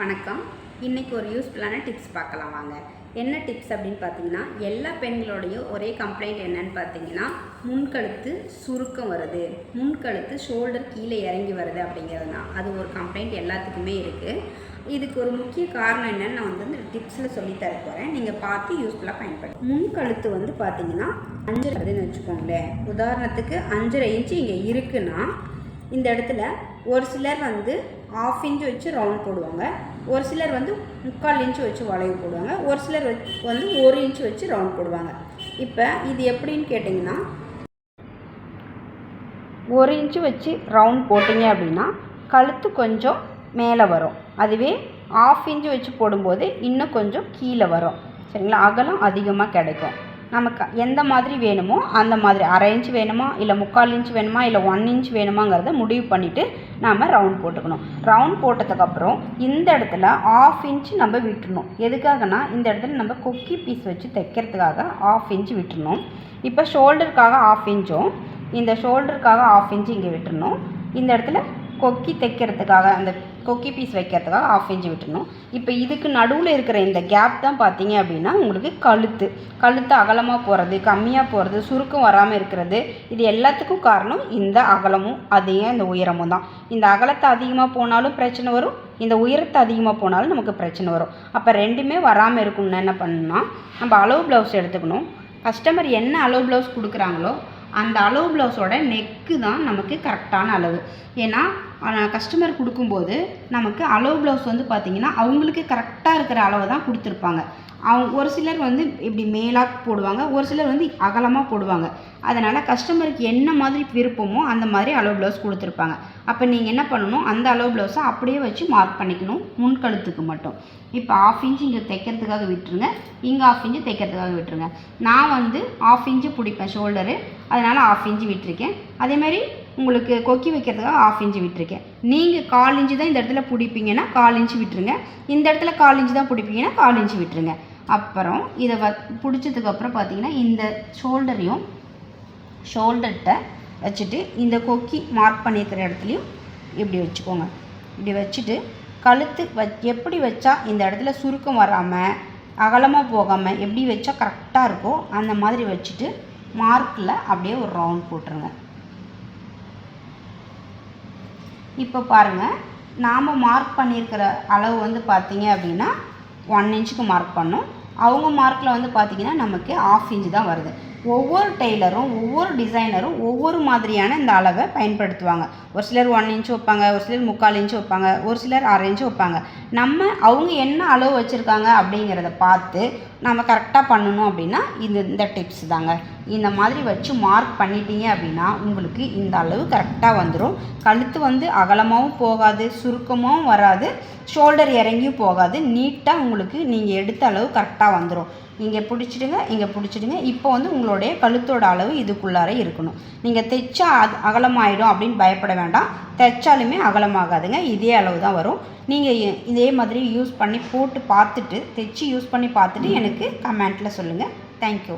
வணக்கம். இன்றைக்கி ஒரு யூஸ்ஃபுல்லான டிப்ஸ் பார்க்கலாம் வாங்க. என்ன டிப்ஸ் அப்படின்னு பார்த்தீங்கன்னா எல்லா பெண்களோடையும் ஒரே கம்ப்ளைண்ட் என்னன்னு பார்த்தீங்கன்னா முன்கழுத்து சுருக்கம் வருது. முன்கழுத்து ஷோல்டர் கீழே இறங்கி வருது அப்படிங்கிறது தான் அது ஒரு கம்ப்ளைண்ட் எல்லாத்துக்குமே இருக்குது இதுக்கு ஒரு முக்கிய காரணம் என்னன்னு நான் வந்து இந்த டிப்ஸில் சொல்லித்தர போகிறேன் நீங்கள் பார்த்து யூஸ்ஃபுல்லாக பயன்படுத்தும் முன்கழுத்து வந்து பார்த்தீங்கன்னா அஞ்சரை வருதுன்னு வச்சுக்கோங்களேன். உதாரணத்துக்கு அஞ்சரை இன்ச்சு இங்கே இருக்குன்னா இந்த இடத்துல ஒரு சிலர் வந்து ஆஃப் இன்ச்சு வச்சு ரவுண்ட் போடுவாங்க. ஒரு சிலர் வந்து முக்கால் இன்ச்சு வச்சு வளைவு போடுவாங்க. ஒரு சிலர் வந்து ஒரு இன்ச்சு வச்சு ரவுண்ட் போடுவாங்க. இப்போ இது எப்படின்னு கேட்டிங்கன்னா ஒரு இன்ச்சு வச்சு ரவுண்ட் போட்டிங்க அப்படின்னா கழுத்து கொஞ்சம் மேலே வரும். அதுவே ஆஃப் இன்ச்சு வச்சு போடும்போது இன்னும் கொஞ்சம் கீழே வரும். சரிங்களா? அகலம் அதிகமாக கிடைக்கும். நமக்கு எந்த மாதிரி வேணுமோ அந்த மாதிரி அரை இன்ச் வேணுமா இல்லை முக்கால் இன்ச் வேணுமா இல்லை ஒன் இன்ச் வேணுமாங்கிறத முடிவு பண்ணிவிட்டு நாம் ரவுண்ட் போட்டுக்கணும். ரவுண்ட் போட்டதுக்கப்புறம் இந்த இடத்துல ஆஃப் இன்ச் நம்ம விட்டுணும் எதுக்காகனா இந்த இடத்துல நம்ம கொக்கி பீஸ் வச்சு தைக்கிறதுக்காக ஆஃப் இன்ச் விட்டுணும் இப்போ ஷோல்டருக்காக ஆஃப் இன்ச்சும் இந்த ஷோல்டருக்காக ஆஃப் இன்ச்சு இங்கே விட்டுறணும். இந்த இடத்துல கொக்கி தைக்கிறதுக்காக அந்த கொக்கி பீஸ் வைக்கிறதுக்காக ஆஃப் இன்ச் விட்டுணும் இப்போ இதுக்கு நடுவில் இருக்கிற இந்த கேப் தான் பார்த்தீங்க அப்படின்னா உங்களுக்கு கழுத்து. கழுத்து அகலமாக போகிறது கம்மியாக போகிறது சுருக்கம் வராமல் இருக்கிறது. இது எல்லாத்துக்கும் காரணம் இந்த அகலமும் அதே இந்த உயரமும் தான். இந்த அகலத்தை அதிகமாக போனாலும் பிரச்சனை வரும் இந்த உயரத்தை அதிகமாக போனாலும் நமக்கு பிரச்சனை வரும். அப்போ ரெண்டுமே வராமல் இருக்கணும்னா என்ன பண்ணணும்னா நம்ம அளவு ப்ளவுஸ் எடுத்துக்கணும். கஸ்டமர் என்ன அளவு ப்ளவுஸ் கொடுக்குறாங்களோ அந்த அளவு ப்ளவுஸோட நெக்கு தான் நமக்கு கரெக்டான அளவு. ஏன்னா கஸ்டமர் கொடுக்கும்போது நமக்கு அளவு ப்ளவுஸ் வந்து பார்த்திங்கன்னா அவங்களுக்கு கரெக்டாக இருக்கிற அளவு தான் கொடுத்துருப்பாங்க. அவங்க ஒரு சிலர் வந்து இப்படி மேலாக போடுவாங்க ஒரு சிலர் வந்து அகலமாக போடுவாங்க. அதனால் கஸ்டமருக்கு என்ன மாதிரி விருப்பமோ அந்த மாதிரி அளவு ப்ளவுஸ் கொடுத்துருப்பாங்க. அப்போ நீங்கள் என்ன பண்ணணும்? அந்த அளவு ப்ளவுஸை அப்படியே வச்சு மார்க் பண்ணிக்கணும் முன்கழுத்துக்கு மட்டும். இப்போ ஆஃப் இன்ச் இங்கே தைக்கிறதுக்காக விட்டுருங்க இங்கே ஆஃப் இன்ச்சு தைக்கிறதுக்காக விட்டுருங்க. நான் வந்து ஆஃப் இன்ச்சு பிடிப்பேன் ஷோல்டரு அதனால் ஆஃப் இன்ச்சு விட்டுருக்கேன். அதேமாதிரி உங்களுக்கு கொக்கி வைக்கிறதுக்காக ஆஃப் இன்ச்சு விட்டுருக்கேன். நீங்கள் கால் இன்ச்சு தான் இந்த இடத்துல பிடிப்பீங்கன்னா கால் இன்ச்சு விட்டுருங்க. இந்த இடத்துல கால் இன்ச்சு தான் பிடிப்பீங்கன்னா கால் இன்ச்சு விட்டுருங்க. அப்புறம் இதை வ பிடிச்சதுக்கப்புறம் பார்த்தீங்கன்னா இந்த ஷோல்டரையும் ஷோல்டர்கிட்ட வச்சுட்டு இந்த கொக்கி மார்க் பண்ணியிருக்கிற இடத்துலையும் இப்படி வச்சுக்கோங்க. இப்படி வச்சுட்டு கழுத்து வ எப்படி வச்சா இந்த இடத்துல சுருக்கம் வராமல் அகலமாக போகாமல் எப்படி வச்சா கரெக்டாக இருக்கோ அந்த மாதிரி வச்சுட்டு மார்க்கில் அப்படியே ஒரு ரவுண்ட் போட்டுருங்க. இப்போ பாருங்கள் நாம் மார்க் பண்ணியிருக்கிற அளவு வந்து பார்த்தீங்க அப்படின்னா ஒன் இன்ச்சுக்கு மார்க் பண்ணோம். அவங்க மார்க்கில் வந்து பார்த்தீங்கன்னா நமக்கு ஆஃப் இன்ச்சு தான் வருது. ஒவ்வொரு டெய்லரும் ஒவ்வொரு டிசைனரும் ஒவ்வொரு மாதிரியான இந்த அளவை பயன்படுத்துவாங்க. ஒரு சிலர் ஒன் இன்ச் வைப்பாங்க ஒரு சிலர் முக்கால் இன்ச் வைப்பாங்க ஒரு சிலர் அரை இன்ச்சு வைப்பாங்க. நம்ம அவங்க என்ன அளவு வச்சுருக்காங்க அப்படிங்கிறத பார்த்து நம்ம கரெக்டாக பண்ணணும் அப்படின்னா இந்த இந்த டிப்ஸ் தாங்க. இந்த மாதிரி வச்சு மார்க் பண்ணிட்டீங்க அப்படின்னா உங்களுக்கு இந்த அளவு கரெக்டாக வந்துடும் கழுத்து வந்து அகலமாகவும் போகாது சுருக்கமாகவும் வராது ஷோல்டர் இறங்கியும் போகாது நீட்டாக உங்களுக்கு நீங்கள் எடுத்த அளவு கரெக்டாக வந்துடும் இங்கே பிடிச்சிடுங்க இங்கே பிடிச்சிடுங்க. இப்போ வந்து உங்களுடைய கழுத்தோட அளவு இதுக்குள்ளார இருக்கணும். நீங்கள் தைச்சா அது அகலமாயிடும் அப்படின்னு பயப்பட வேண்டாம். தைச்சாலுமே அகலமாகாதுங்க. இதே அளவு தான் வரும். நீங்கள் இதே மாதிரி யூஸ் பண்ணி போட்டு பார்த்துட்டு தைச்சி யூஸ் பண்ணி பார்த்துட்டு எனக்கு கமெண்ட்டில் சொல்லுங்கள் தேங்க்யூ